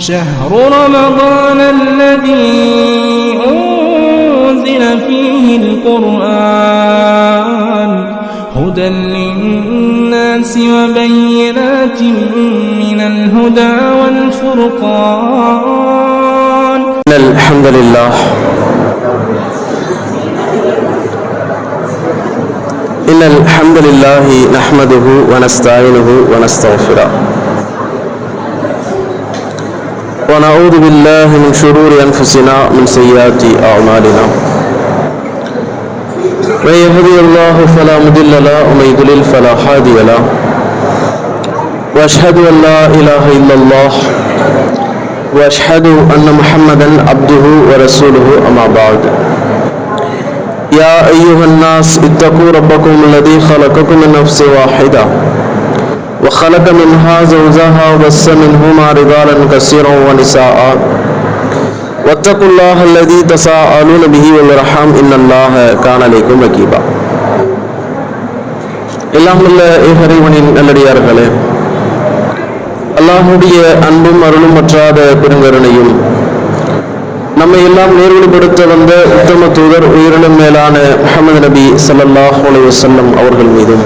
شهر رمضان الذي أنزل فيه القرآن هدى للناس وبينات من الهدى والفرقان. الحمد لله. إن الحمد لله نحمده ونستعينه ونستغفره. ونعوذ بالله من شرور أنفسنا من سيئات أعمالنا. من يهدي الله فلا مضل له ومن يضلل فلا هادي له. وأشهد أن لا إله إلا الله وأشهد أن محمدا عبده ورسوله أما بعد. يا أيها الناس اتقوا ربكم الذي خلقكم من نفس واحدة. وخلق منها زوجها وبث منهما رجالا كثيرا ونساء واتقوا الله الذي تساءلون به والارحام ان الله كان عليكم رقيبا எல்லாம் உள்ள இறைவனின் நல்லடியார்களே அல்லாஹுடைய அன்பும் அருளும் மற்றாத பெருங்கருணையும் நம்மை எல்லாம் நேர்வழிப்படுத்த வந்த உத்தம தூதர் உயிரினும் மேலான முகமது நபி ஸல்லல்லாஹு அலைஹி வஸல்லம் அவர்கள் மீதும்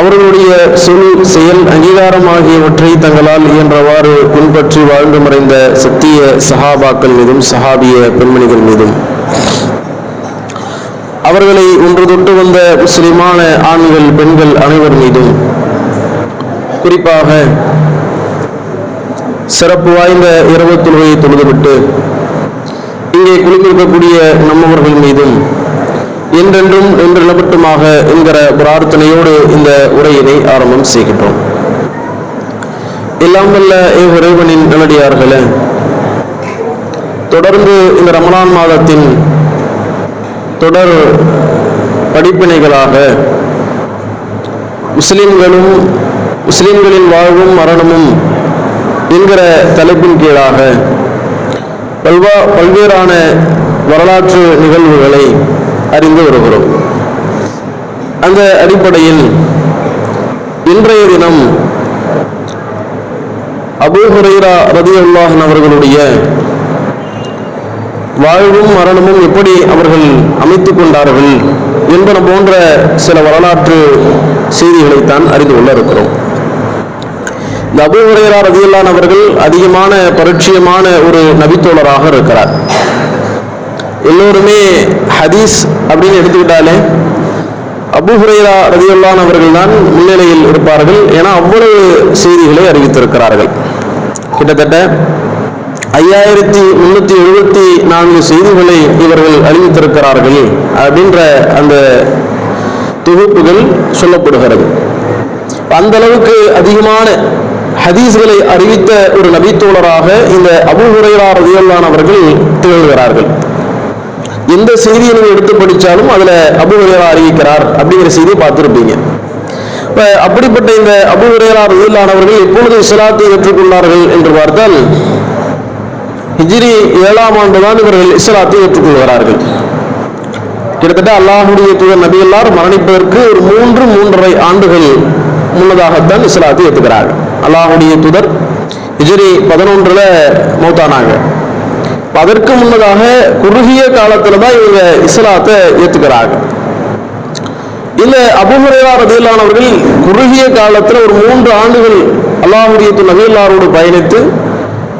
அவர்களுடைய சொல் செயல் அங்கீகாரம் ஆகியவற்றை தங்களால் இயன்றவாறு பின்பற்றி வாழ்ந்து மறைந்த சத்திய சஹாபாக்கள் மீதும் சஹாபிய பெண்மணிகள் மீதும். அவர்களை ஒன்று தொட்டு வந்த முஸ்லிமான ஆண்கள் பெண்கள் அனைவர் மீதும். குறிப்பாக சிறப்பு வாய்ந்த இரவு தொழுகையை தொழுதுவிட்டு இங்கே குளிந்திருக்கக்கூடிய நம்மவர்கள் மீதும் என்றென்றும் என்று என்கிற பிரார்த்தனையோடு இந்த உரையினை ஆரம்பம் செய்கின்றோம். எல்லாம் வல்ல இறைவனின் நல்லடியார்களே தொடர்ந்து இந்த ரமணான் மாதத்தின் தொடர் படிப்பினைகளாக முஸ்லிம்களும் முஸ்லிம்களின் வாழ்வும் மரணமும் என்கிற தலைப்பின் கீழாக பல்வா பல்வேறான வரலாற்று நிகழ்வுகளை அறிந்து வருகிறோம். அந்த அடிப்படையில் இன்றைய தினம் அபூ ஹுரைரா ரதியுல்லாஹன் அவர்களுடைய வாழ்வும் மரணமும் எப்படி அவர்கள் அமைத்துக் கொண்டார்கள் என்பன போன்ற சில வரலாற்று செய்திகளைத்தான் அறிந்து கொள்ள இருக்கிறோம். இந்த அபு ஹுரைரா ரதியுல்லான் அவர்கள் அதிகமான பரிட்சயமான ஒரு நபித்தோழராக இருக்கிறார். எல்லோருமே ஹதீஸ் அப்படின்னு எடுத்துக்கிட்டாலே அபு ஹுரைரா ரதியுல்லான் அவர்கள் தான் முன்னிலையில் இருப்பார்கள். ஏன்னா அவ்வளவு செய்திகளை அறிவித்திருக்கிறார்கள். கிட்டத்தட்ட ஐயாயிரத்தி முன்னூத்தி எழுபத்தி நான்கு செய்திகளை இவர்கள் அறிவித்திருக்கிறார்கள் அப்படின்ற அந்த தொகுப்புகள் சொல்லப்படுகிறது. அந்த அளவுக்கு அதிகமான ஹதீஸ்களை அறிவித்த ஒரு நபித்தோழராக இந்த அபு ஹுரைரா அவர்கள் திகழ்கிறார்கள். எந்த செய்தியை நீங்கள் எடுத்து படித்தாலும் அதில் அபு ஹுரைரா அறிவிக்கிறார் அப்படிங்கிற செய்தியை பார்த்துருப்பீங்க. இப்போ அப்படிப்பட்ட இந்த அபு ஹுரைரா ரதியல்லான் எப்பொழுது இஸ்லாத்தை ஏற்றுக்கொண்டார்கள் என்று பார்த்தால் ஹிஜ்ரி ஏழாம் ஆண்டு தான் இவர்கள் இஸ்லாத்தை ஏற்றுக்கொள்கிறார்கள் கிட்டத்தட்ட அல்லாஹுடைய தூதர் நபி எல்லார் மரணிப்பதற்கு ஒரு மூன்று மூன்றரை ஆண்டுகள் முன்னதாகத்தான் இஸ்லாத்தை ஏற்றுக்கிறார்கள் அல்லாஹுடைய தூதர் ஹிஜ்ரி பதினொன்றுல மௌத்தானாங்க. அதற்கு முன்னதாக குறுகிய காலத்தில் தான் இவங்க இஸ்லாத்தை ஏற்றுக்கிறாங்க இந்த அபுஹுரேரா ரதியில்லானவர்கள் குறுகிய காலத்தில் ஒரு மூன்று ஆண்டுகள் அல்லாஹுரியத்து நபியல்லாரோடு பயணித்து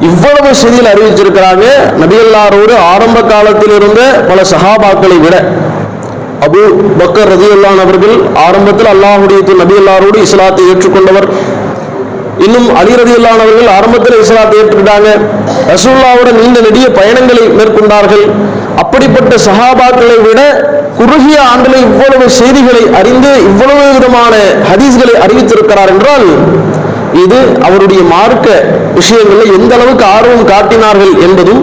இவ்வளவு செய்தியில் அறிவிச்சிருக்கிறாங்க. நபியல்லாரோடு ஆரம்ப காலத்தில் இருந்த பல சஹாபாக்களை விட அபு பக்கர் ரதியுல்லான் அவர்கள் ஆரம்பத்தில் அல்லாஹுடைய நபியல்லாரோடு இஸ்லாத்தை ஏற்றுக்கொண்டவர். இன்னும் அலி ஆரம்பத்தில் இஸ்லாத்தை ஏற்றுக்கிட்டாங்க. ரசூல்லாவுடன் நீண்ட நெடிய பயணங்களை மேற்கொண்டார்கள். அப்படிப்பட்ட சஹாபாக்களை விட குறுகிய ஆண்டில் இவ்வளவு செய்திகளை அறிந்து இவ்வளவு விதமான ஹதீஸ்களை அறிவித்திருக்கிறார் என்றால் இது அவருடைய மார்க்க விஷயங்களில் எந்த அளவுக்கு ஆர்வம் காட்டினார்கள் என்பதும்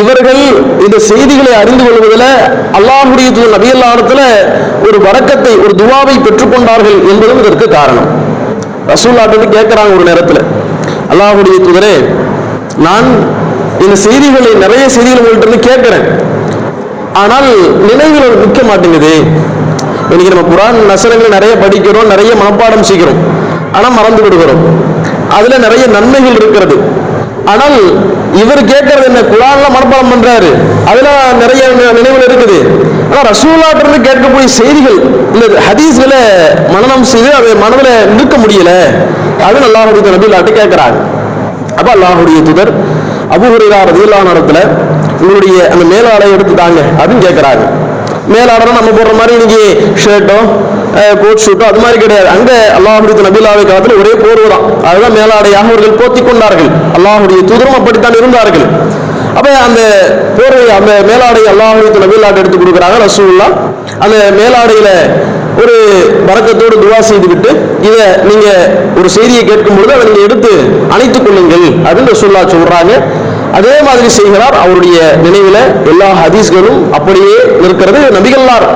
இவர்கள் இந்த செய்திகளை அறிந்து கொள்வதில் அல்லாஹுடைய நபியல்லாடத்தில் ஒரு வரக்கத்தை ஒரு துவாவை பெற்றுக்கொண்டார்கள் என்பதும் இதற்கு காரணம். ரசூல்லாட்டு கேட்கிறாங்க ஒரு நேரத்தில். அல்லாஹுடைய தூதரே நான் இந்த செய்திகளை நிறைய செய்திகள் உங்கள்கிட்ட இருந்து கேட்கிறேன். ஆனால் நினைவில் நிற்க மாட்டேங்குது. இன்னைக்கு நம்ம குரான் நசனங்களை நிறைய படிக்கிறோம் நிறைய மனப்பாடம் செய்கிறோம். ஆனால் மறந்து விடுகிறோம். அதுல நிறைய நன்மைகள் இருக்கிறது. ஆனால் இவர் கேட்கறது என்ன? குரான்ல மனப்பாடம் பண்றாரு. அதுல நிறைய நினைவுகள் இருக்குது. ஆனா ரசூலாட்ட கேட்கக்கூடிய செய்திகள் இந்த ஹதீஸ்களை மனநம் செய்து அதை மனதில் நிற்க முடியல. அப்படின்னு அல்லாஹுடைய நபிலாட்டு கேட்கிறாங்க. அப்ப அல்லாஹுடைய துதர் அபு ரதியுல்லா நடத்துல உங்களுடைய அந்த மேலாடை எடுத்து தாங்க அப்படின்னு கேட்கறாங்க. மேலாடனா நம்ம போடுற மாதிரி இன்னைக்கு ஷர்ட்டோ கோட் ஷூட்டோ அது மாதிரி கிடையாது. அங்க அல்லாஹுடைய நபிலாவை காலத்தில் ஒரே போர்வை தான். அதுதான் மேலாடையாக அவர்கள் போத்தி கொண்டார்கள். அல்லாஹுடைய தூதரும் அப்படித்தான் இருந்தார்கள். அப்போ அந்த போர்வை அந்த மேலாடை அல்லாஹுடைய நபிலாட்டை எடுத்து கொடுக்குறாங்க ரசூல்லா அந்த மேலாடையில் ஒரு வரக்கத்தோடு துவா செய்துவிட்டு இதை நீங்கள் ஒரு செய்தியை கேட்கும் பொழுது அதை நீங்கள் எடுத்து அணைத்துக் கொள்ளுங்கள் அப்படின்னு ரசூல்லா சொல்கிறாங்க அதே மாதிரி செய்கிறார் அவருடைய நினைவில் எல்லா ஹதீஸ்களும் அப்படியே இருக்கிறது நபிகள்லார்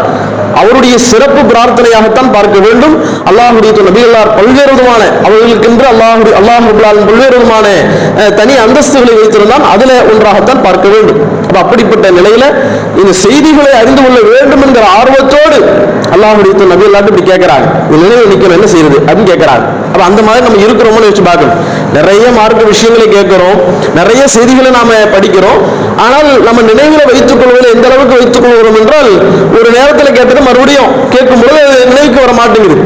அவருடைய சிறப்பு பிரார்த்தனையாகத்தான் பார்க்க வேண்டும். அல்லாஹுடைய நபிகள்லார் பல்வேறு விதமான அவர்களுக்கென்று அல்லாஹுடைய அல்லாஹுல்லால் பல்வேறு விதமான அஹ், தனி அந்தஸ்துகளை வைத்திருந்தான். அதுல ஒன்றாகத்தான் பார்க்க வேண்டும். அப்ப அப்படிப்பட்ட நிலையில இந்த செய்திகளை அறிந்து கொள்ள வேண்டும் என்கிற ஆர்வத்தோடு அல்லாஹுடைய நபி எல்லாட்டும் இப்படி கேட்கிறாங்க. இந்த நிலையை நிற்கணும் என்ன செய்யுது அப்படின்னு கேட்கிறாங்க. அப்ப அந்த மாதிரி நம்ம இருக்கிறோம்னு வச்சு பார்க்கணும். நிறைய மார்க்க விஷயங்களை கேட்கிறோம். நிறைய செய்திகளை நாம படிக்கிறோம். ஆனால் நம்ம நினைவில் வைத்துக் கொள்வதில் எந்த அளவுக்கு வைத்துக் கொள்கிறோம் என்றால் ஒரு நேரத்தில் கேட்டது மறுபடியும் கேட்கும் பொழுது நினைவுக்கு வர மாட்டேங்குது.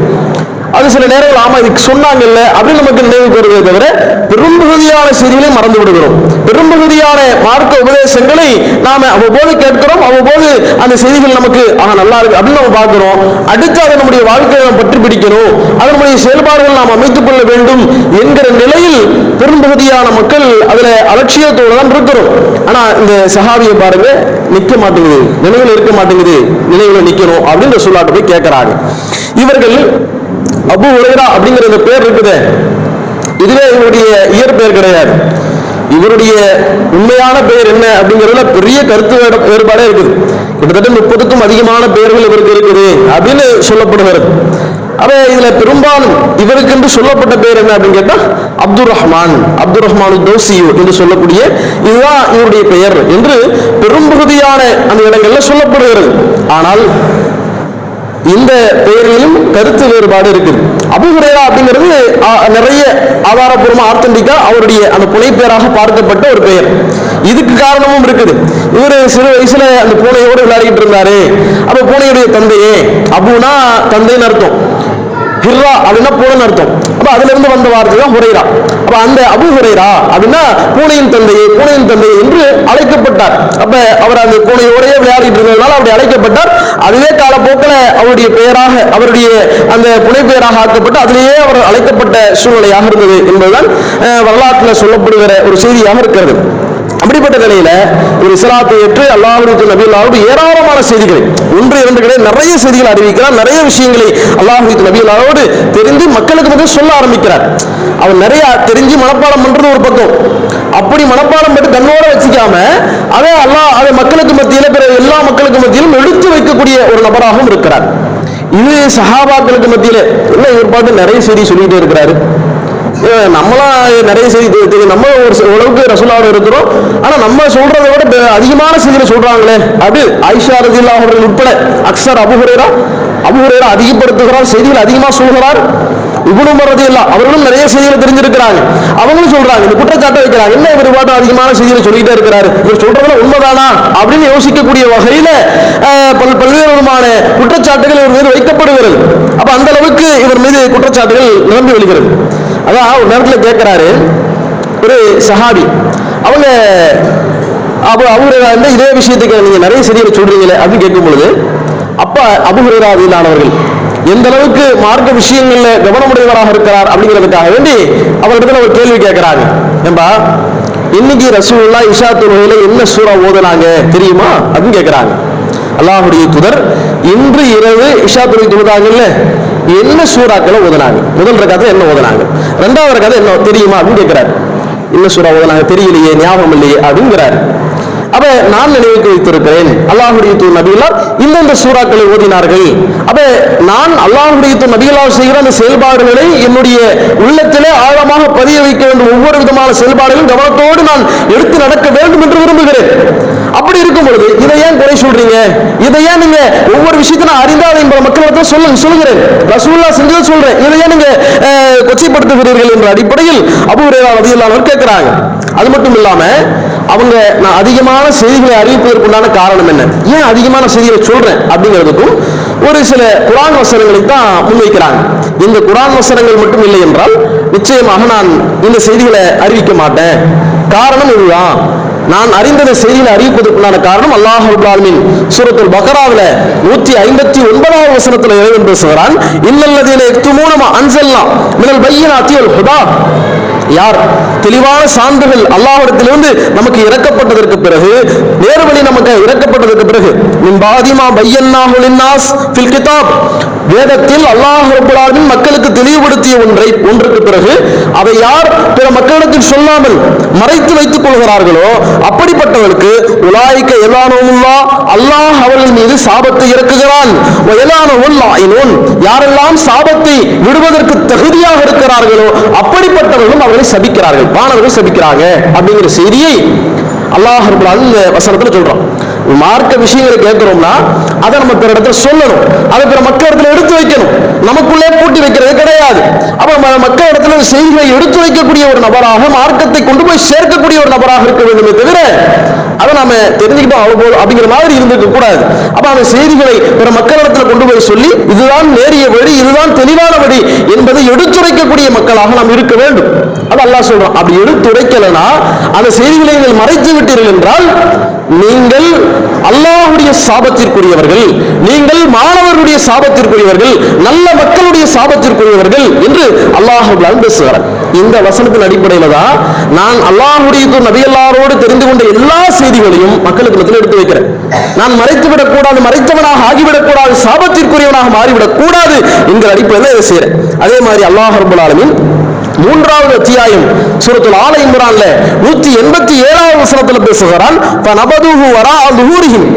அது சில நேரங்கள் ஆமா இதுக்கு சொன்னாங்கல்ல அப்படின்னு நமக்கு நினைவுக்கு வருவதை தவிர பெரும்பகுதியான செய்திகளை மறந்து விடுகிறோம். பெரும்பகுதியான மார்க்க உபதேசங்களை நாம அவ்வப்போது கேட்கிறோம் அவ்வப்போது அந்த செய்திகள் நமக்கு ஆனா நல்லா இருக்கு அப்படின்னு நம்ம பார்க்கிறோம். அடுத்து அதை நம்முடைய வாழ்க்கையை நாம் பற்றி பிடிக்கணும் அதனுடைய செயல்பாடுகள் நாம் அமைத்துக் கொள்ள வேண்டும் என்கிற நிலையில் பெரும்பகுதியான மக்கள் அதுல அலட்சியத்தோடு தான் இருக்கிறோம். ஆனா இந்த சஹாபியை பாருங்க நிக்க மாட்டேங்குது நினைவில் இருக்க மாட்டேங்குது நினைவில் நிக்கணும் அப்படின்னு சொல்லாட்டு போய் கேட்கிறாங்க. இவர்கள் அபு உரைரா அப்படிங்கிற இந்த பேர் இருக்குதே. இதுவே இவருடைய இயற்பெயர் கிடையாது. இவருடைய உண்மையான பெயர் என்ன அப்படிங்கிறதுல பெரிய கருத்து வேறுபாடே இருக்குது. கிட்டத்தட்ட முப்பதுக்கும் அதிகமான பெயர்கள் இவருக்கு இருக்குது அப்படின்னு சொல்லப்படுகிறது. அப்ப இதுல பெரும்பாலும் இவருக்கு என்று சொல்லப்பட்ட பெயர் என்ன அப்படின்னு கேட்டா அப்துல் ரஹ்மான் அப்துல் ரஹ்மான் தோசியு என்று சொல்லக்கூடிய இதுதான் இவருடைய பெயர் என்று பெரும்பகுதியான அந்த இடங்கள்ல சொல்லப்படுகிறது. ஆனால் இந்த பெயரிலும் கருத்து வேறுபாடு இருக்குது. அபு அப்படிங்கிறது நிறைய ஆதாரபூர்வமா ஆர்த்தண்டிக்கா அவருடைய அந்த புனைப்பெயராக பார்க்கப்பட்ட ஒரு பெயர். இதுக்கு காரணமும் இருக்குது. இவர் சிறு வயசுல அந்த பூனையோடு விளையாடிக்கிட்டு இருந்தாரு. அப்ப பூனையுடைய தந்தையே. அபுனா தந்தைன்னு அர்த்தம். ஹிர்ரா அப்படின்னா பூனைன்னு அர்த்தம். அப்ப அதுல இருந்து வந்த வார்த்தை தான் ஹுரைரா. அப்ப அந்த அபு ஹுரைரா அப்படின்னா பூனையின் தந்தையை பூனையின் தந்தை என்று அழைக்கப்பட்டார். அப்ப அவர் அந்த பூனையோடையே விளையாடிட்டு இருந்ததுனால அப்படி அழைக்கப்பட்டார். அதுவே காலப்போக்கில் அவருடைய பெயராக அவருடைய அந்த புனை பெயராக ஆக்கப்பட்டு அதிலேயே அவர் அழைக்கப்பட்ட சூழ்நிலையாக இருந்தது என்பதுதான் வரலாற்றில் சொல்லப்படுகிற ஒரு செய்தியாக இருக்கிறது. அப்படிப்பட்ட நிலையில ஒரு இஸ்லாத்தை ஏற்று அல்லாஹுடைய நபியல்லாவோடு ஏராளமான செய்திகளை ஒன்று இரண்டு கிடையாது நிறைய செய்திகள் அறிவிக்கிறார். நிறைய விஷயங்களை அல்லாஹுக்கு நபி அல்லாவோடு தெரிந்து மக்களுக்கு மட்டும் சொல்ல ஆரம்பிக்கிறார். அவர் நிறைய தெரிஞ்சு மனப்பாடம் பண்றது ஒரு பக்கம். அப்படி மனப்பாடம் பண்ணி தன்னோட வச்சுக்காம அதை அல்லாஹ் அதை மக்களுக்கு மத்தியில பிற எல்லா மக்களுக்கு மத்தியிலும் எடுத்து வைக்கக்கூடிய ஒரு நபராகவும் இருக்கிறார். இது சஹாபாக்களுக்கு மத்தியில என்ன இவர் நிறைய செய்தி சொல்லிட்டே இருக்கிறாரு. நம்மளாம் நிறைய செய்தி தெரியும் நம்ம ஒரு சி- ஓரளவுக்கு ரசூலாவோட இருக்கிறோம். ஆனா நம்ம சொல்றதை விட அதிகமான செய்திகளை சொல்றாங்களே. அப்படி ஐஷா ரதில்லா அவர்கள் உட்பட அக்சர் அபுஹுரேரா அபுஹுரேரா அதிகப்படுத்துகிறார் செய்திகள் அதிகமா சொல்கிறார். இவனு ரதில்லா அவர்களும் நிறைய செய்திகளை தெரிஞ்சிருக்கிறாங்க. அவங்களும் சொல்றாங்க இந்த குற்றச்சாட்டை வைக்கிறாங்க. என்ன இவர் பாட்டு அதிகமான செய்திகளை சொல்லிட்டே இருக்கிறாரு? இவர் சொல்றதுல உண்மைதானா? அப்படின்னு யோசிக்கக்கூடிய வகையில பல பல்வேறு விதமான குற்றச்சாட்டுகள் இவர் மீது வைக்கப்படுகிறது. அப்ப அந்த அளவுக்கு இவர் மீது குற்றச்சாட்டுகள் நிரம்பி வருகிறது அதான் ஒரு நேரத்தில் கேட்குறாரு ஒரு சஹாபி. அவங்க அப்போ அவரு வந்து இதே விஷயத்துக்கு நீங்கள் நிறைய செய்திகளை சொல்கிறீங்களே அப்படின்னு கேட்கும் பொழுது அப்ப அதிலானவர்கள் எந்த அளவுக்கு மார்க்க விஷயங்களில் கவனமுடையவராக இருக்கிறார்? அப்படிங்கிறதுக்காக வேண்டி அவரிடத்துல ஒரு கேள்வி கேட்குறாங்க ஏம்பா இன்னைக்கு ரசூல்லா இஷா தொழுகையில என்ன சூறா ஓதுனாங்க? தெரியுமா? அப்படின்னு கேட்குறாங்க அல்லாஹுடைய துதர் இன்று இரவு இஷா தொழுகை தொழுதாங்கல்ல என்ன சூறாக்களை ஓதுனாங்க? முதல் ரகத்தை என்ன ஓதுனாங்க? ரெண்டாவது ரகத்தை என்ன தெரியுமா அப்படின்னு கேட்கிறாரு. என்ன சூறா ஓதுனாங்க? தெரியலையே ஞாபகம் இல்லையே அப்படிங்கிறாரு. அப்ப நான் நினைவுக்கு வைத்திருக்கிறேன் அல்லாஹுடைய தூ நபிகளார் இந்தந்த சூறாக்களை ஓதினார்கள். அப்ப நான் அல்லாஹுடைய தூ நபிகளார் செய்கிற அந்த செயல்பாடுகளை என்னுடைய உள்ளத்திலே ஆழமாக பதிய வைக்க வேண்டும். ஒவ்வொரு விதமான செயல்பாடுகளும் கவனத்தோடு நான் எடுத்து நடக்க வேண்டும் என்று விரும்புகிறேன். அப்படி இருக்கும் பொழுது இதை ஏன் குறை சொல்றீங்க? இதை ஏன் நீங்க ஒவ்வொரு விஷயத்தையும் நான் அறிந்தால் என்பது மக்களிடத்தில் சொல்ல சொல்லுகிறேன். ரசூல்லா செஞ்சதை சொல்றேன். இதை ஏன் நீங்க கொச்சைப்படுத்துகிறீர்கள் என்ற அடிப்படையில் அபு ஹுரைரா இல்லாமல் கேட்கிறாங்க. அது மட்டும் இல்லாம அவங்க நான் அதிகமான செய்திகளை அறிவிப்பதற்குண்டான காரணம் என்ன? ஏன் அதிகமான செய்திகளை சொல்றேன்? அப்படிங்கிறதுக்கும் ஒரு சில குரான் வசனங்களை தான் முன்வைக்கிறாங்க. இந்த குரான் வசனங்கள் மட்டும் இல்லை என்றால் நிச்சயமாக நான் இந்த செய்திகளை அறிவிக்க மாட்டேன். காரணம் இதுதான். நான் அறிந்ததை செய்தியில் அறிவிப்பதற்குண்டான காரணம் அல்லாஹ் ரப்பல் ஆலமீன் சூரத்துல் நூற்றி ஐம்பத்தி ஒன்பதாவது வசனத்தில் இறைவன் பேசுகிறான் இன்னல்லதீன யக்துமூன மூணுமா அன்சல்னா மினல் பையன் அத்தியல் ஹுதா. யார்? தெளிவான சான்றுகள் அல்லாஹிடத்திலிருந்து நமக்கு இறக்கப்பட்டதற்கு பிறகு நேர்வழி நமக்கு இறக்கப்பட்டதற்கு பிறகு மின் பாதிமா ஃபில் கிதாப். வேதத்தில் அல்லாஹ் ரப்பல் மக்களுக்கு தெளிவுபடுத்திய ஒன்றை ஒன்றுக்கு பிறகு அதை யார் பிற மக்களிடத்தில் சொல்லாமல் மறைத்து வைத்துக் கொள்கிறார்களோ அப்படிப்பட்டவர்களுக்கு உலாய்க்க எலானோமுல்லா அல்லாஹ் அவர்கள் மீது சாபத்தை இறக்குகிறான். எலானோன் யாரெல்லாம் சாபத்தை விடுவதற்கு தகுதியாக இருக்கிறார்களோ அப்படிப்பட்டவர்களும் அவர்கள் சபிக்கிறார்கள். வானவர்கள் சபிக்கிறாங்க அப்படிங்கிற செய்தியை அல்லாஹ் அந்த இந்த வசனத்துல சொல்றான். மார்க்க விஷயங்களை கேட்கிறோம்னா அதை நம்ம பிற இடத்துல சொல்லணும். அதை பிற மக்கள் இடத்துல எடுத்து வைக்கணும். நமக்குள்ளே பூட்டி வைக்கிறது கிடையாது. அப்ப நம்ம மக்கள் இடத்துல செய்திகளை எடுத்து வைக்கக்கூடிய ஒரு நபராக மார்க்கத்தை கொண்டு போய் சேர்க்கக்கூடிய ஒரு நபராக இருக்க வேண்டுமே தவிர அதை நாம தெரிஞ்சுக்கிட்டோம் அவ்வளோ அப்படிங்கிற மாதிரி இருந்திருக்க கூடாது. அப்ப அந்த செய்திகளை பிற மக்களிடத்துல கொண்டு போய் சொல்லி இதுதான் நேரிய வழி இதுதான் தெளிவான வழி என்பதை எடுத்துரைக்கக்கூடிய மக்களாக நாம் இருக்க வேண்டும். அது அல்லாஹ் சொல்றோம் அப்படி எடுத்துரைக்கலனா அந்த செய்திகளை நீங்கள் மறைத்து விட்டீர்கள் என்றால் நீங்கள் அல்லாஹுடைய சாபத்திற்குரியவர்கள் நீங்கள் மாணவர்களுடைய சாபத்திற்குரியவர்கள் நல்ல மக்களுடைய சாபத்திற்குரியவர்கள் என்று அல்லாஹ் பேசுகிறார். இந்த வசனத்தின் அடிப்படையில் தான் நான் அல்லாஹுடைய தூதர் நபி எல்லாரோடு தெரிந்து கொண்ட எல்லா செய்திகளையும் மக்களுக்கு மத்தியில் எடுத்து வைக்கிறேன். நான் மறைத்து விடக்கூடாது மறைத்தவனாக ஆகிவிடக்கூடாது சாபத்திற்குரியவனாக மாறிவிடக் கூடாது என்கிற அடிப்படையில் இதை செய்கிறேன் அதே மாதிரி அல்லாஹ் ரபுல் ஆலமீன் மூன்றாவது அத்தியாயம் சூரத்துல் ஆல இம்ரான்ல நூத்தி எண்பத்தி ஏழாவது வசனத்துல பேசுகிறான் ஃபனபதுஹு வரா லுஹூரிஹிம்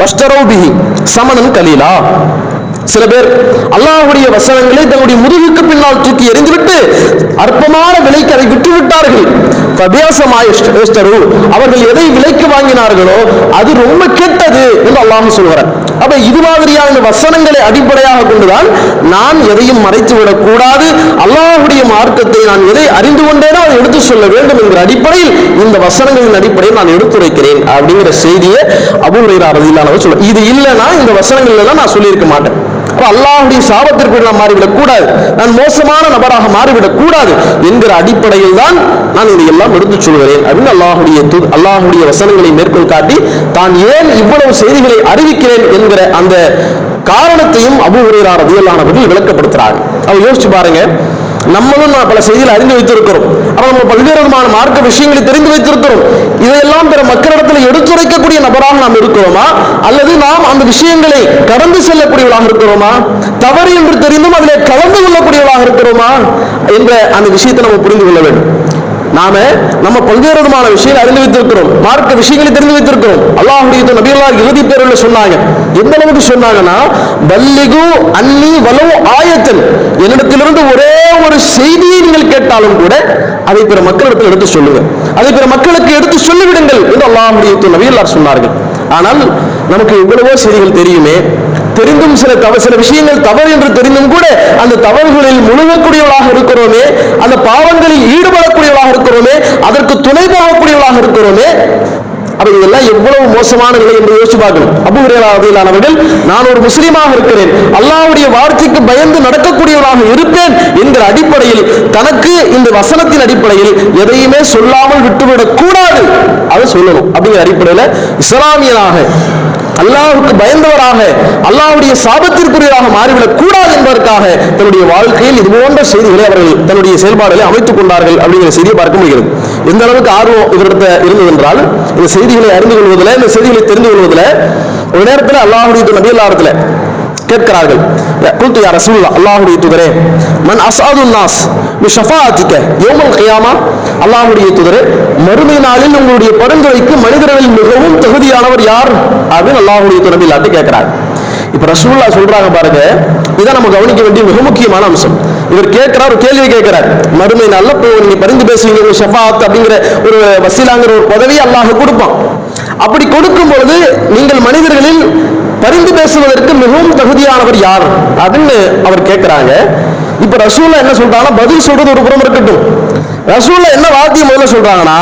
வஷ்டரௌ பிஹி சமணன் கலீலா. சில பேர் அல்லாஹுடைய வசனங்களை தன்னுடைய முதுகுக்கு பின்னால் தூக்கி எறிந்துவிட்டு அற்பமான விலைக்கு அதை விட்டு விட்டார்கள் அவர்கள் எதை விலைக்கு வாங்கினார்களோ அது ரொம்ப கெட்டது என்று அல்லாமல் சொல்கிறார். அப்ப இது மாதிரியான வசனங்களை அடிப்படையாக கொண்டுதான் நான் எதையும் மறைத்து விடக்கூடாது அல்லாஹுடைய மார்க்கத்தை நான் எதை அறிந்து கொண்டேனோ அதை எடுத்து சொல்ல வேண்டும் என்கிற அடிப்படையில் இந்த வசனங்களின் அடிப்படையில் நான் எடுத்துரைக்கிறேன் அப்படிங்கிற செய்தியை அபு அறதியிலானவர் சொல்ல இது இல்லைன்னா இந்த வசனங்கள்லாம் நான் சொல்லியிருக்க மாட்டேன். அப்போ அல்லாஹுடைய சாபத்திற்கு நான் மாறிவிடக் கூடாது. நான் மோசமான நபராக மாறிவிடக் கூடாது என்கிற அடிப்படையில் தான் நான் இதையெல்லாம் எடுத்து சொல்கிறேன் அப்படின்னு அல்லாஹுடைய அல்லாஹுடைய வசனங்களை மேற்கோள் காட்டி தான் ஏன் இவ்வளவு செய்திகளை அறிவிக்கிறேன் என்கிற அந்த காரணத்தையும் அபு ஹுரைரா ரலியல்லாஹு விளக்கப்படுத்துறாங்க. அவர் யோசிச்சு பாருங்க நம்மளும் நான் பல செய்திகளை அறிந்து வைத்திருக்கிறோம். ஆனால் நம்ம பல்வேறு விதமான மார்க்க விஷயங்களை தெரிந்து வைத்திருக்கிறோம். இதையெல்லாம் பிற மக்களிடத்தில் எடுத்துரைக்கக்கூடிய நபராக நாம் இருக்கிறோமா? அல்லது நாம் அந்த விஷயங்களை கடந்து செல்லக்கூடியவர்களாக இருக்கிறோமா? தவறு என்று தெரிந்தும் அதிலே கலந்து கொள்ளக்கூடியவர்களாக இருக்கிறோமா? என்ற அந்த விஷயத்தை நம்ம புரிந்து கொள்ள வேண்டும். நாம நம்ம பல்வேறு விதமான விஷயங்களை அறிந்து வைத்திருக்கிறோம். மார்க்க விஷயங்களை தெரிந்து வைத்திருக்கிறோம். அல்லாஹுடைய நபியல்லார் இறுதி பேரில் சொன்னாங்க. எந்த அளவுக்கு சொன்னாங்கன்னா பல்லிகு அன்னி வலவு ஆயத்தன். என்னிடத்திலிருந்து ஒரே ஒரு செய்தியை நீங்கள் கேட்டாலும் கூட அதை பிற மக்களிடத்தில் எடுத்து சொல்லுங்க அதை பிற மக்களுக்கு எடுத்து சொல்லிவிடுங்கள் என்று அல்லாஹுடைய நபியல்லார் சொன்னார்கள். ஆனால் நமக்கு எவ்வளவோ செய்திகள் தெரியுமே. தெரிந்தும் சில தவ சில விஷயங்கள் தவறு என்று தெரிந்தும் கூட அந்த தவறுகளில் முழுகக்கூடியவளாக இருக்கிறோமே. அந்த பாவங்களில் ஈடுபட அதற்கு துணை போகக்கூடியவர்களாக இருக்கிறோமே அப்ப இதெல்லாம் எவ்வளவு மோசமான நிலை என்று யோசிச்சு பார்க்கணும். அபு அவர்கள் நான் ஒரு முஸ்லீமாக இருக்கிறேன் அல்லாவுடைய வார்த்தைக்கு பயந்து நடக்கக்கூடியவராக இருப்பேன் என்கிற அடிப்படையில் தனக்கு இந்த வசனத்தின் அடிப்படையில் எதையுமே சொல்லாமல் விட்டுவிடக் கூடாது அதை சொல்லணும். அப்படிங்கிற அடிப்படையில் இஸ்லாமியனாக அல்லாவுக்கு பயந்தவராக அல்லாவுடைய சாபத்திற்குரியவராக மாறிவிடக் கூடாது என்பதற்காக தன்னுடைய வாழ்க்கையில் இது போன்ற செய்திகளை அவர்கள் தன்னுடைய செயல்பாடுகளை அமைத்துக் கொண்டார்கள் அப்படிங்கிற செய்தியை பார்க்க முடிகிறது. எந்த அளவுக்கு ஆர்வம் இவரிடத்த இருந்தது என்றால் இந்த செய்திகளை அறிந்து கொள்வதில் இந்த செய்திகளை தெரிந்து கொள்வதில் ஒரு நேரத்தில் அல்லாஹுடைய நபியல்லாரத்தில் கேட்கிறார்கள். குல்து யார் ரசூல்லா அல்லாஹுடைய தூதரே மன் அசாது நாஸ் பி யோமல் யௌமல் கியாமா அல்லாஹ்வுடைய தூதரே மறுமை நாளில் உங்களுடைய பரிந்துரைக்கு மனிதர்களில் மிகவும் தகுதியானவர் யார்? அப்படின்னு அல்லாஹுடைய தூதர் நபியல்லாட்டு கேட்கிறார் இப்ப ரசூல்லா சொல்றாங்க பாருங்க இதான் நம்ம கவனிக்க வேண்டிய மிக முக்கியமான அம்சம். இவர் கேட்கிறார் ஒரு கேள்வி கேட்கிறார். மறுமை நாளில் இப்போ நீங்க பரிந்து பேசுவீங்க ஒரு ஷஃபாத் அப்படிங்கிற ஒரு வசீலாங்கிற ஒரு பதவி அல்லாஹ் கொடுப்பான். அப்படி கொடுக்கும் பொழுது நீங்கள் மனிதர்களில் பரிந்து பேசுவதற்கு மிகவும் தகுதியானவர் யார் அப்படின்னு அவர் கேட்கிறாங்க இப்ப ரசூல்லா என்ன சொல்றாங்கன்னா பதில் சொல்றது ஒரு புறம் இருக்கட்டும். ரசூல்லா என்ன வார்த்தையை முதல்ல சொல்றாங்கன்னா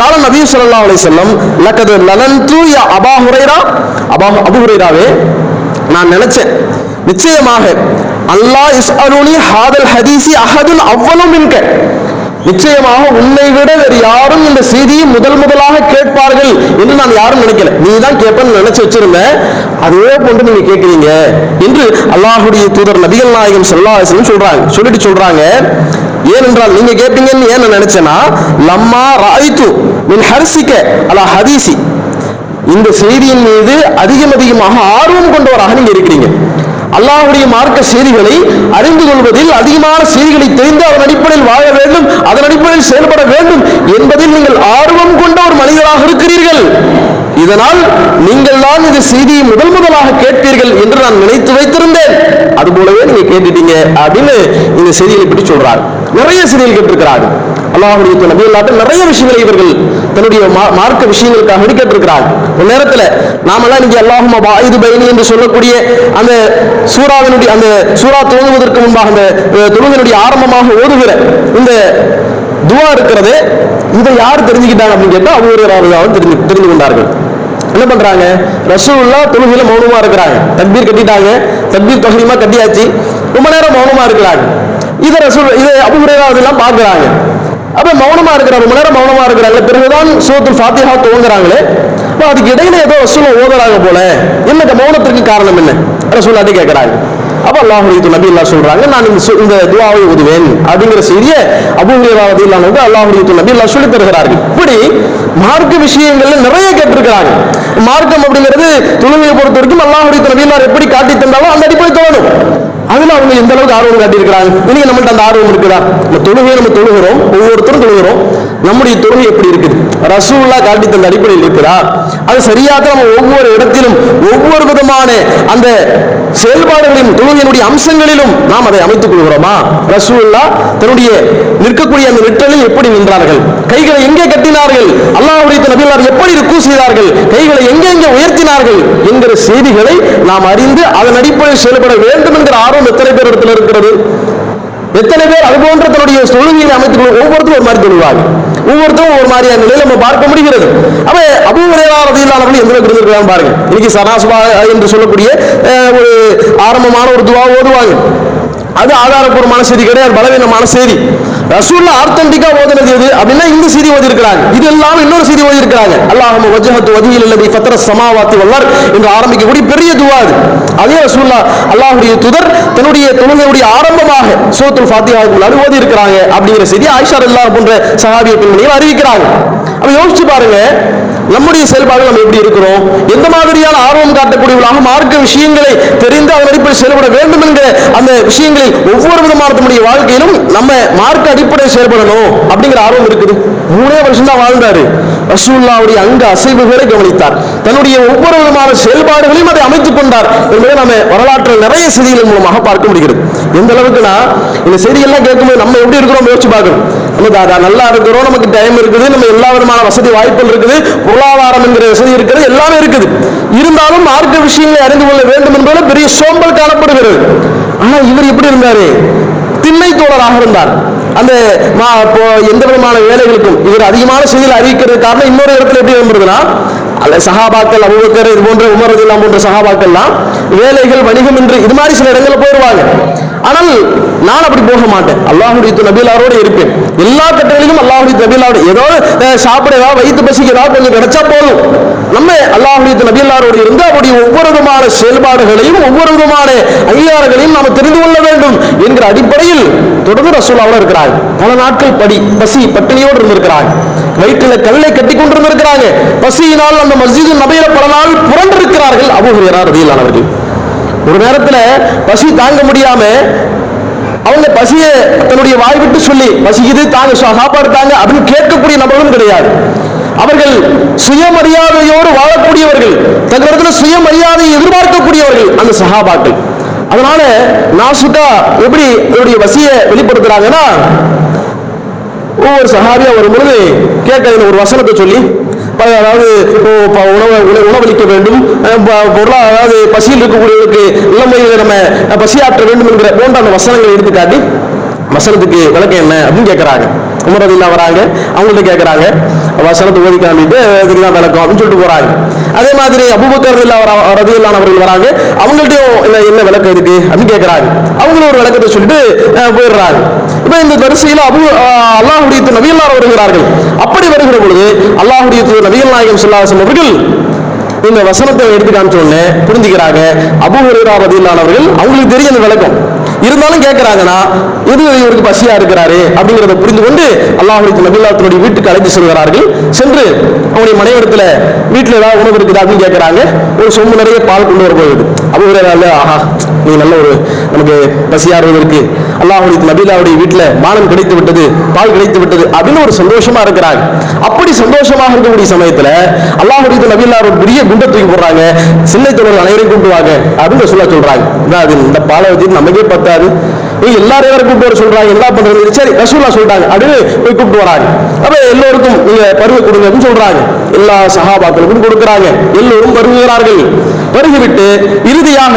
கால நபி சொல்லா அலை செல்லம் லக்கது லலன் தூய அபா ஹுரைரா? அபா அபு ஹுரைராவே நான் நினைச்சேன். நிச்சயமாக அல்லாஹ் இஸ் அருணி ஹாதல் ஹதீஸி அஹதுல் அவ்வளவு மின்க. நிச்சயமாக உன்னை விட வேறு யாரும் இந்த செய்தியை முதல் முதலாக கேட்பார்கள் என்று நான் யாரும் நினைக்கல. நீ தான் கேட்பேன்னு நினைச்சு வச்சிருந்தேன் அதே போன்று நீங்க கேட்கிறீங்க என்று அல்லாஹுடைய தூதர் நபிகள் நாயகம் சொல்லாசன் சொல்றாங்க சொல்லிட்டு சொல்றாங்க. ஏனென்றால் நீங்க கேட்பீங்கன்னு ஏன் நான் நினைச்சேன்னா லம்மா ராய்த்து மின் ஹரிசிக்க அலா ஹதீசி. இந்த செய்தியின் மீது அதிகம் அதிகமாக ஆர்வம் கொண்டவராக நீங்க இருக்கிறீங்க. அல்லாஹுடைய மார்க்க செய்திகளை அறிந்து கொள்வதில் அதிகமான செய்திகளை தெரிந்து அதன் அடிப்படையில் வாழ வேண்டும் அதன் அடிப்படையில் செயல்பட வேண்டும் என்பதில் நீங்கள் ஆர்வம் கொண்ட ஒரு மனிதராக இருக்கிறீர்கள். இதனால் நீங்கள் தான் இந்த செய்தியை முதல் முதலாக கேட்பீர்கள் என்று நான் நினைத்து வைத்திருந்தேன். அது போலவே நீங்க கேட்டுட்டீங்க அப்படின்னு இந்த செய்திகளை பற்றி சொல்றாங்க நிறைய செய்திகள் கேட்டிருக்கிறார்கள். அல்லாஹுடைய நபி நிறைய விஷயங்களை இவர்கள் தன்னுடைய மா- மார்க்க விஷயங்களுக்காக வேண்டி கேட்டிருக்கிறாங்க ஒரு நேரத்துல நாமெல்லாம் இன்னைக்கு அல்லாஹுமா பாயுது பைனி என்று சொல்லக்கூடிய அந்த சூறாவினுடைய அந்த சூறா துவங்குவதற்கு முன்பாக அந்த அஹ், ஆரம்பமாக ஓதுகிற இந்த துவா இருக்கிறது இதை யார் தெரிஞ்சுக்கிட்டாங்க அப்படின்னு கேட்டால் அவங்க ஒரு தெரிஞ்சு தெரிந்து கொண்டார்கள். என்ன பண்றாங்க? ரசூல்லா தொழுகையில மௌனமா இருக்கிறாங்க. தக்பீர் கட்டிட்டாங்க. தக்பீர் தொகையுமா கட்டியாச்சு. ரொம்ப நேரம் மௌனமா இருக்கிறாங்க. இதை ரசூல் இதை அபுஹுரேரா அதெல்லாம் பார்க்கறாங்க. அப்ப மௌனமா இருக்கிற ரொம்ப நேரம் மௌனமா இருக்கிறாங்க பிறகுதான் சூரத்துல் ஃபாத்திஹா துவங்குறாங்களே. இப்போ அதுக்கு இடையில ஏதோ ரசூல ஓதுறாங்க போல. என்ன மௌனத்திற்கு காரணம் என்ன? ரசூலாட்டி கேட்கறாங்க. அப்ப அல்லாஹுடைய நபி அல்லாஹ் சொல்றாங்க நான் இந்த துவாவை ஓதுவேன். அப்படிங்கிற இல்லாம வந்து இல்லாமல் அல்லாஹுடைய நபி அல்லாஹ் சொல்லி தருகிறார்கள். இப்படி மார்க்க விஷயங்கள்ல நிறைய கேட்டிருக்கிறாங்க. மார்க்கம் அப்படிங்கிறது துணிமையை பொறுத்த வரைக்கும் அல்லாஹுடைய நபி எப்படி காட்டி தந்தாலும் அந்த அடிப்படை தோணும். அதுல அவங்க எந்த அளவுக்கு ஆர்வம் காட்டியிருக்கிறாங்க? இன்னைக்கு நம்மள்ட்ட அந்த ஆர்வம் இருக்குதா? நம்ம தொழுகையை நம்ம தொழுகிறோம் ஒவ்வொருத்தரும் தொழுகிறோம். நம்முடைய தொழுகை எப்படி இருக்குது? ரசூல்லா காட்டி தந்த அடிப்படையில் இருக்கிறா? அது சரியாக நம்ம ஒவ்வொரு இடத்திலும் ஒவ்வொரு விதமான அந்த செயல்பாடுகளின் தொழுகையினுடைய அம்சங்களிலும் நாம் அதை அமைத்துக் கொள்கிறோமா? ரசூல்லா தன்னுடைய நிற்கக்கூடிய அந்த நிற்றலில் எப்படி நின்றார்கள்? கைகளை எங்கே கட்டினார்கள்? அல்லாஹுடைய நபிகளார் எப்படி ருக்கு செய்தார்கள்? கைகளை எங்கே எங்கே உயர்த்தினார்கள்? என்கிற செய்திகளை நாம் அறிந்து அதன் அடிப்படையில் செயல்பட வேண்டும் என்கிற ஆர்வம் எத்தனை பேர் இடத்துல இருக்கிறது? எத்தனை பேர் அது போன்ற தன்னுடைய தொழுகையை அமைத்துக் கொள்ள ஒவ்வொருத்தரும் ஒரு மாதிரி தொழுவாங்க ஒவ்வொருத்தரும் ஒரு மாதிரியான நிலையில நம்ம பார்க்க முடிகிறது. அப்ப அபூவரையாளர்கள் எந்த அளவுக்கு இருந்திருக்கலாம் பாருங்க. இன்னைக்கு சனாசுபா என்று சொல்லக்கூடிய ஒரு ஆரம்பமான ஒரு துவா ஓடுவாங்க அது ஆதாரப்பூர்வமான செய்தி கிடையாது பலவீனமான செய்தி. ரசூல்ல ஆர்த்தன்டிக்கா ஓதுனது எது அப்படின்னா இந்த செய்தி ஓதி இருக்கிறாங்க இது எல்லாம் இன்னொரு செய்தி ஓதி இருக்கிறாங்க அல்லாஹ் வஜ்ஹத்து வதியில் இல்லதி ஃபத்ர சமாவாத்தி வல்லார் என்று ஆரம்பிக்கக்கூடிய பெரிய துவா அது. அதே ரசூல்லா அல்லாஹுடைய துதர் தன்னுடைய தொழுகையுடைய ஆரம்பமாக சூரத்துல் ஃபாத்திஹாவுக்கு ஓதி இருக்கிறாங்க அப்படிங்கிற செய்தி ஆயிஷா அல்லாஹ் போன்ற சஹாபிய பெண்மணிகள் அறிவிக்கிறாங்க. அப்ப யோசிச்சு பாருங்க. நம்முடைய செயல்பாடு நம்ம எப்படி இருக்கிறோம்? எந்த மாதிரியான ஆர்வம் காட்டக்கூடியவர்களாக மார்க்க விஷயங்களை தெரிந்து அதன் அடிப்படையில் செயல்பட வேண்டும் என்கிற அந்த விஷயங்களில் ஒவ்வொரு விதமான நம்முடைய வாழ்க்கையிலும் நம்ம மார்க்க அடிப்படையில் செயல்படணும் அப்படிங்கிற ஆர்வம் இருக்குது. மூணே வருஷம் தான் வாழ்ந்தாரு. ரசூல்லாவுடைய அங்க அசைவுகளை கவனித்தார். தன்னுடைய ஒவ்வொரு விதமான செயல்பாடுகளையும் அதை அமைத்துக் கொண்டார் என்பதை நம்ம வரலாற்றில் நிறைய செய்திகள் மூலமாக பார்க்க முடிகிறது. எந்த அளவுக்குன்னா இந்த செய்திகள்லாம் கேட்கும்போது நம்ம எப்படி இருக்கிறோம் யோசிச்சு பார்க்கணும். நம்ம நல்லா இருக்கிறோம் நமக்கு டைம் இருக்குது நம்ம எல்லா விதமான வசதி வாய்ப்புகள் இருக்குது பொருளாதாரம் என்கிற வசதி இருக்குது எல்லாமே இருக்குது. இருந்தாலும் மார்க்க விஷயங்களை அறிந்து கொள்ள வேண்டும் என்பதில் பெரிய சோம்பல் காணப்படுகிறது. ஆனா இவர் எப்படி இருந்தாரு? திண்ணை தோழராக இருந்தார். அந்த மா- எந்த விதமான வேலைகளுக்கும் இவர் அதிகமான செய்தியில் அறிவிக்கிறது காரணம் இன்னொரு இடத்துல எப்படி வந்துருதுன்னா அல்ல சகாபாக்கள் அபூபக்கர் இது போன்ற உமரது போன்ற சகாபாக்கள்லாம் வேலைகள் வணிகம் என்று இது மாதிரி சில இடங்களில் போயிடுவாங்க ஆனால் நான் அப்படி போக மாட்டேன். அல்லாஹுடைய நபிலாரோட இருப்பேன். எல்லா கட்டங்களிலும் அல்லாஹுடைய நபிலாரோட ஏதோ சாப்பிட ஏதாவது வயிற்று பசிக்கு ஏதாவது கொஞ்சம் கிடைச்சா போதும். நம்ம அல்லாஹுடைய நபிலாரோடு இருந்து அவருடைய ஒவ்வொரு விதமான செயல்பாடுகளையும் ஒவ்வொரு விதமான அங்கீகாரங்களையும் நாம் தெரிந்து கொள்ள வேண்டும் என்கிற அடிப்படையில் தொடர்ந்து ரசூலாவோட இருக்கிறாங்க பல நாட்கள் படி பசி பட்டினியோடு இருந்திருக்கிறாங்க வயிற்றுல கல்லை கட்டி கொண்டிருந்திருக்கிறாங்க. பசியினால் அந்த மஸ்ஜிது நபையில பல நாள் புரண்டிருக்கிறார்கள். அபூஹுரேரா ரதியிலானவர்கள் ஒரு நேரத்தில் பசி தாங்க முடியாம அவங்க பசியை தன்னுடைய வாய் விட்டு சொல்லி பசிக்குது தாங்க சா- சாப்பாடு தாங்க அப்படின்னு கேட்கக்கூடிய நபர்களும் கிடையாது. அவர்கள் சுயமரியாதையோடு வாழக்கூடியவர்கள் தங்களிடத்துல சுயமரியாதையை எதிர்பார்க்கக்கூடியவர்கள் அந்த சகாபாக்கள் அதனால நாசுக்கா எப்படி என்னுடைய வசியை வெளிப்படுத்துறாங்கன்னா ஒவ்வொரு சஹாபியா வரும் பொழுது கேட்க ஒரு வசனத்தை சொல்லி அதாவது உணவு உணவளிக்க வேண்டும். ப- பொருளா அதாவது பசியில் இருக்கக்கூடியவர்களுக்கு இளமையில் நம்ம பசியாற்ற வேண்டும் என்கிற போன்ற அந்த வசனங்களை எடுத்துக்காட்டி வசனத்துக்கு விளக்கம் என்ன அப்படின்னு கேட்கறாங்க உமரதில்லா வராங்க அவங்கள்ட்ட கேட்கறாங்க வசனத்தை ஓதி காமிட்டு இதுக்கு தான் விளக்கம் அப்படின்னு சொல்லிட்டு போறாங்க. அதே மாதிரி அபுபக்கர் இல்லா ரதி இல்லாதவர்கள் வராங்க. அவங்கள்ட்டையும் என்ன என்ன விளக்கம் இருக்கு அப்படின்னு கேட்கறாங்க அவங்களும் ஒரு விளக்கத்தை சொல்லிட்டு போயிடுறாங்க. இப்போ இந்த வரிசையில் அபு அஹ், அல்லாஹுடைய நபியல்லார் வருகிறார்கள். அப்படி வருகிற பொழுது அல்லாஹுடைய நபிகள் நாயகம் சொல்லாசம் அவர்கள் இந்த வசனத்தை எடுத்து காமிச்சோடனே புரிஞ்சுக்கிறாங்க. அபு ஹுரைரா ரதியில்லானவர்கள் அவங்களுக்கு தெரியும் அந்த விளக்கம். இருந்தாலும் கேட்கிறாங்கன்னா எது இவருக்கு பசியா இருக்கிறாரு அப்படிங்கிறத புரிந்து கொண்டு அல்லாஹுக்கு நபில்லாத்தினுடைய வீட்டுக்கு அழைத்து செல்கிறார்கள். சென்று அவனுடைய மனைவிடத்துல வீட்டுல ஏதாவது உணவு இருக்குதா அப்படின்னு கேட்கிறாங்க ஒரு சொம்பு நிறைய பால் கொண்டு வரப்போகுது. அபு ஹுரைரா ஆஹா நீ நல்ல ஒரு நமக்கு பசியாறுவதற்கு அல்லாஹுடைய நபீலாவுடைய வீட்டில் மானம் கிடைத்து விட்டது பால் கிடைத்து விட்டது அப்படின்னு ஒரு சந்தோஷமா இருக்கிறாங்க. அப்படி சந்தோஷமாக இருக்கக்கூடிய சமயத்தில் அல்லாஹுடைய நபீலா ஒரு பெரிய குண்டை தூக்கி போடுறாங்க. சின்ன தொடர் அனைவரையும் கூப்பிடுவாங்க அப்படின்னு சொல்ல சொல்றாங்க. அது. இந்த பாலை வச்சு நமக்கே பத்தாது. நீ எல்லாரும் வேற கூப்பிட்டு வர சொல்றாங்க என்ன பண்றது சரி ரசூல்லா சொல்றாங்க அப்படின்னு போய் கூப்பிட்டு வராங்க. அப்ப எல்லோருக்கும் நீங்க பருவ கொடுங்க அப்படின்னு சொல்றாங்க. எல்லா சகாபாக்களுக்கும் கொடுக்குறாங்க. எல்லோரும் பருகுகிறார்கள். பருகிவிட்டு இறுதியாக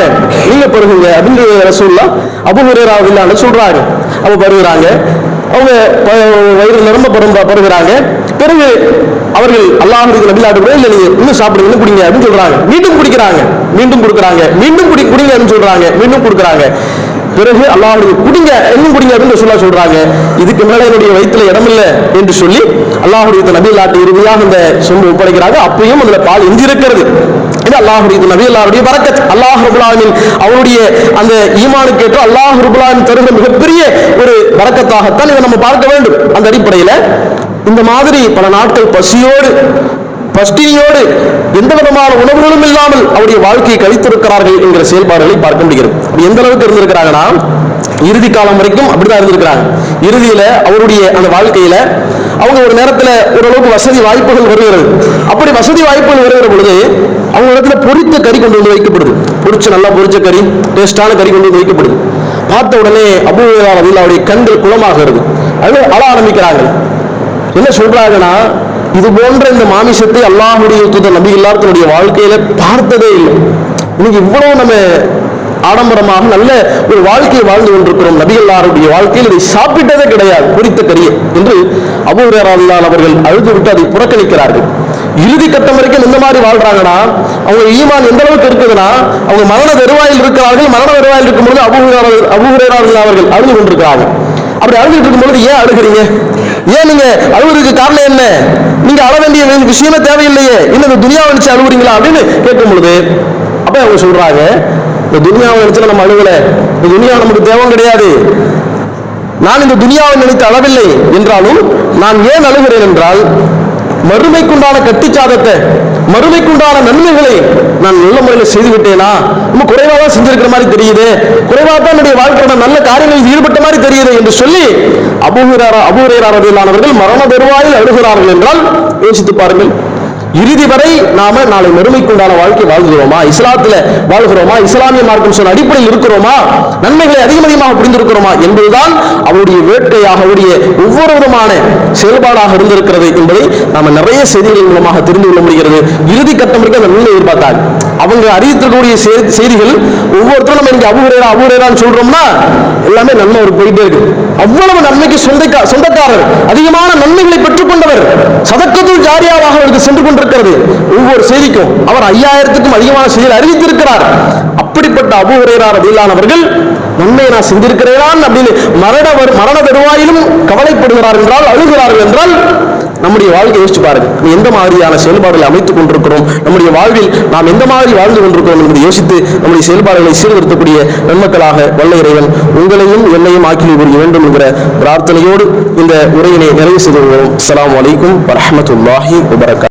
நீங்க பருகுங்க அப்படின்னு ரசூல்லா அபு ஹுரேராவில்லான்னு சொல்றாங்க அப்ப பருகுறாங்க. அவங்க வயிறு நிரம்ப பரும்ப பருகிறாங்க. பிறகு அவர்கள் அல்லாஹுக்கு நபிலாட்டு கூட இல்லை நீங்க இன்னும் சாப்பிடுங்க குடிங்க அப்படின்னு சொல்றாங்க. மீண்டும் குடிக்கிறாங்க. மீண்டும் கொடுக்குறாங்க. மீண்டும் குடி குடிங்க அப்படின்னு சொல்றாங்க. மீண்டும் கொடுக்குறாங்க. பிறகு அல்லாவுடைய குடிங்க இன்னும் குடிங்க அப்படின்னு சொல்ல சொல்றாங்க. இதுக்கு மேல என்னுடைய வயிற்றுல இடம் இல்லை என்று சொல்லி அல்லாஹுடைய நபிலாட்டு இறுதியாக இந்த சொம்பு ஒப்படைக்கிறாங்க. அப்பயும் அதுல பால் எஞ்சி இருக்கிறது இது அல்லாஹுடைய நபி அல்லாவுடைய பறக்கத் அல்லாஹ் ரபுல்லாமின் அவருடைய அந்த ஈமானுக்கு ஏற்ற அல்லாஹ் ரபுல்லாமின் தருகிற மிகப்பெரிய ஒரு பறக்கத்தாகத்தான் இதை நம்ம பார்க்க வேண்டும். அந்த அடிப்படையில் இந்த மாதிரி பல நாட்கள் பசியோடு பஷ்டினியோடு எந்த விதமான உணவுகளும் இல்லாமல் அவருடைய வாழ்க்கையை கழித்திருக்கிறார்கள் என்கிற செயல்பாடுகளை பார்க்க முடிகிறது. எந்த அளவுக்கு இருந்திருக்கிறாங்கன்னா இறுதி காலம் வரைக்கும் அப்படிதான் இருந்திருக்கிறாங்க. இறுதியில அவருடைய அந்த வாழ்க்கையில அவங்க ஒரு நேரத்துல ஓரளவுக்கு வசதி வாய்ப்புகள் வருகிறது. அப்படி வசதி வாய்ப்புகள் வருகிற பொழுது அவங்க இடத்துல பொரித்த கறி கொண்டு வந்து வைக்கப்படுது. பொரிச்ச நல்லா பொரிச்ச கறி டேஸ்டான கறி கொண்டு வந்து வைக்கப்படுது. பார்த்த உடனே அபூவேலா அவருடைய கண்கள் குளமாகிறது. அது அழ ஆரம்பிக்கிறாங்க என்ன சொல்றாங்கன்னா இது போன்ற இந்த மாமிசத்தை அல்லாஹுடைய தூத நபி எல்லாத்தினுடைய வாழ்க்கையில பார்த்ததே இல்லை. இன்னைக்கு இவ்வளவு நம்ம ஆடம்பரமாக நல்ல ஒரு வாழ்க்கையை வாழ்ந்து கொண்டிருக்கிறோம். நபிகள்லாருடைய வாழ்க்கையில் இதை சாப்பிட்டதே கிடையாது குறித்த கரிய என்று அபூரராவிலால் அவர்கள் அழுது விட்டு அதை புறக்கணிக்கிறார்கள். இறுதி கட்டம் வரைக்கும் இந்த மாதிரி வாழ்றாங்கன்னா அவங்க ஈமான் எந்த அளவுக்கு இருக்குதுன்னா அவங்க மரண வருவாயில் இருக்கிறார்கள் மரண வருவாயில் இருக்கும்போது அபூஹுரா அபூஹுரராவில் அவர்கள் அழுது கொண்டிருக்கிறார்கள் அப்படி அழுதுட்டு இருக்கும்போது ஏன் அழுகிறீங்க? ஏன் நீங்க அழுகுறதுக்கு காரணம் என்ன? நீங்க அழ வேண்டிய விஷயமே தேவையில்லையே. இன்னும் இந்த துனியாவை நினைச்சு அழுகுறீங்களா அப்படின்னு கேட்கும் பொழுது அப்ப அவங்க சொல்றாங்க இந்த துனியாவை நினைச்சு நம்ம அழுகல இந்த துனியா நமக்கு தேவை கிடையாது. நான் இந்த துனியாவை நினைத்து அழவில்லை என்றாலும் நான் ஏன் அழுகிறேன் என்றால் மறுமைக்குண்டான கட்டுச்சாதத்தை மறுமைக்குண்டான நன்மைகளை நான் நல்ல முறையில் செய்து விட்டேனா? நம்ம குறைவாக தான் செஞ்சிருக்கிற மாதிரி தெரியுது. குறைவாக தான் என்னுடைய வாழ்க்கையோட நல்ல காரியங்களில் ஈடுபட்ட மாதிரி தெரியுது என்று சொல்லி அபூரா அபூரேராரதியிலானவர்கள் மரண பெருவாயில் அழுகிறார்கள் என்றால் யோசித்து பாருங்கள். இறுதி வரை நாம நாளை மறுமைக்குண்டான வாழ்க்கை வாழ்கிறோமா? இஸ்லாத்துல வாழ்கிறோமா? இஸ்லாமிய மார்க்கம் சொன்ன அடிப்படையில் இருக்கிறோமா? நன்மைகளை அதிகம் அதிகமாக புரிந்திருக்கிறோமா? என்பதுதான் அவருடைய வேட்கையாக அவருடைய ஒவ்வொரு விதமான செயல்பாடாக இருந்திருக்கிறது என்பதை நாம நிறைய செய்திகள் மூலமாக தெரிந்து கொள்ள முடிகிறது. இறுதி கட்டம் வரைக்கும் அந்த நன்மை எதிர்பார்த்தாங்க அவங்க அறிவித்திருக்கக்கூடிய செய்திகள் ஒவ்வொருத்தரும் நம்ம இன்னைக்கு அபூரேரா அபூரேரான்னு சொல்றோம்னா எல்லாமே நன்மை ஒரு போயிட்டே இருக்கு. அவ்வளவு நன்மைக்கு சொந்தக்கா சொந்தக்காரர் அதிகமான நன்மைகளை பெற்றுக்கொண்டவர் சதக்கத்துள் ஜாரியாவாக அவருக்கு சென்று கொண்டு கொண்டிருக்கிறது. ஒவ்வொரு செய்திக்கும் அவர் ஐயாயிரத்துக்கும் அதிகமான செய்திகள் அறிவித்திருக்கிறார். அப்படிப்பட்ட அபு ஹுரைரா நன்மையை நான் சிந்திருக்கிறேன் அப்படின்னு மரண வரு- மரண தருவாயிலும் கவலைப்படுகிறார் என்றால் அழுகிறார்கள் என்றால் நம்முடைய வாழ்க்கை யோசிச்சு பாருங்க. எந்த மாதிரியான செயல்பாடுகளை அமைத்துக் கொண்டிருக்கிறோம்? நம்முடைய வாழ்வில் நாம் எந்த மாதிரி வாழ்ந்து கொண்டிருக்கிறோம் என்பதை யோசித்து நம்முடைய செயல்பாடுகளை சீர்திருத்தக்கூடிய நன்மக்களாக வல்ல இறைவன் உங்களையும் என்னையும் ஆக்கி புரிய வேண்டும் என்கிற பிரார்த்தனையோடு இந்த உரையினை நிறைவு செய்து கொள்வோம். அலாம் வலைக்கும் வரமத்துல்லாஹி வபரகாத்துஹு